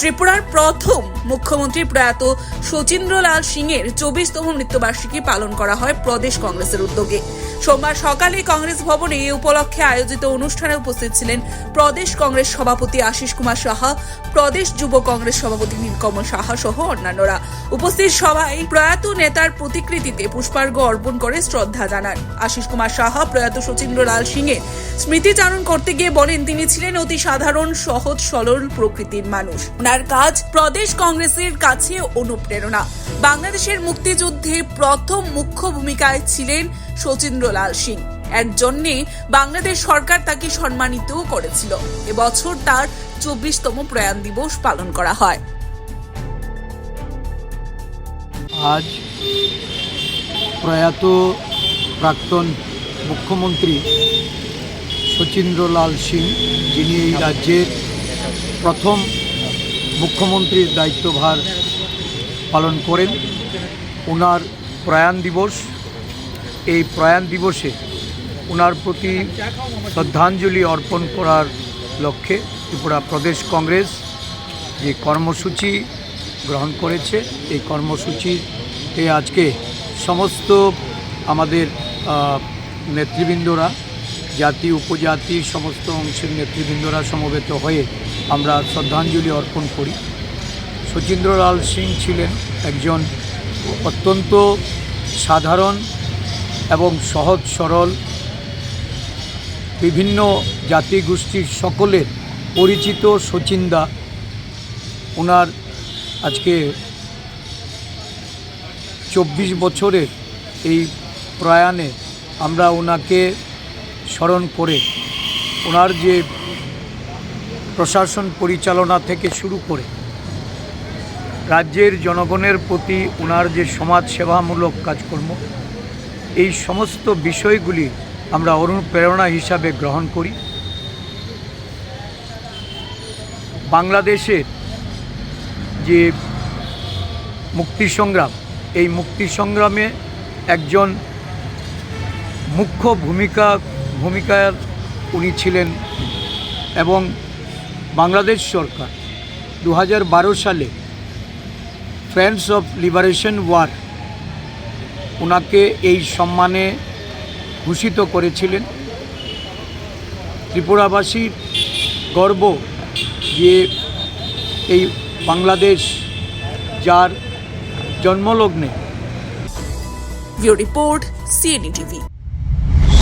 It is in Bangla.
ত্রিপুরার প্রথম মুখ্যমন্ত্রী প্রয়াত শচীন্দ্রলাল সিং এর চব্বিশতম মৃত্যুবার্ষিকী পালন করা হয় প্রদেশ কংগ্রেসের উদ্যোগে। সোমবার সকালে কংগ্রেস ভবনে এই উপলক্ষে আয়োজিত অনুষ্ঠানে উপস্থিত ছিলেন প্রদেশ কংগ্রেস সভাপতি আশিস কুমার সাহা, প্রদেশ যুব কংগ্রেস সভাপতি নীলকমল সাহা সহ অন্যান্যরা। উপস্থিত সভায় প্রয়াত নেতার প্রতিকৃতিতে পুষ্পার্ঘ্য অর্পণ করে শ্রদ্ধা জানান। আশিস কুমার সাহা, প্রয়াত শচীন্দ্রলাল সিং এর স্মৃতিচারণ করতে গিয়ে বলেন, তিনি ছিলেন অতি সাধারণ, সহজ, সরল প্রকৃতির মানুষ। ওনার কাজ প্রদেশ কংগ্রেসের কাছে অনুপ্রেরণা। বাংলাদেশের মুক্তিযুদ্ধে প্রথম মুখ্য ভূমিকায় ছিলেন শচীন্দ্রলাল সিং। এর জন্যে বাংলাদেশ সরকার তাকে সম্মানিতও করেছিল। এবছর তার চব্বিশতম প্রয়াণ দিবস পালন করা হয়। আজ প্রয়াত প্রাক্তন মুখ্যমন্ত্রী শচীন্দ্রলাল সিং, যিনি এই রাজ্যের প্রথম মুখ্যমন্ত্রীর দায়িত্বভার পালন করেন। ওনার প্রয়াণ দিবস, এই প্রয়াণ দিবসে ওনার প্রতি শ্রদ্ধাঞ্জলি অর্পণ করার লক্ষ্যে ত্রিপুরা প্রদেশ কংগ্রেস যে কর্মসূচি গ্রহণ করেছে, এই কর্মসূচিতে আজকে সমস্ত আমাদের নেতৃবৃন্দরা জাতি, উপজাতি, সমস্ত অংশের নেতৃবৃন্দরা সমবেত হয়ে আমরা শ্রদ্ধাঞ্জলি অর্পণ করি। শচীন্দ্রলাল সিং ছিলেন একজন অত্যন্ত সাধারণ এবং সহজ সরল, বিভিন্ন জাতিগোষ্ঠীর সকলের পরিচিত শচীন্দা। ওনার আজকে চব্বিশ বছরের এই প্রয়াণে আমরা ওনাকে স্মরণ করে ওনার যে প্রশাসন পরিচালনা থেকে শুরু করে রাজ্যের জনগণের প্রতি ওনার যে সমাজ সেবামূলক কাজকর্ম, এই সমস্ত বিষয়গুলি আমরা অনুপ্রেরণা হিসাবে গ্রহণ করি। বাংলাদেশের যে মুক্তি সংগ্রাম এই মুক্তি সংগ্রামে একজন মুখ্য ভূমিকা ভূমিকার উনি ছিলেন এবং বাংলাদেশ সরকার দু হাজার বারো সালে ফ্রেন্ডস অফ লিবারেশন ওয়ার ওনাকে এই সম্মানে ভূষিত করেছিলেন। ত্রিপুরাবাসীর গর্ব যে এই বাংলাদেশ যার জন্মলগ্নে। Report CNE TV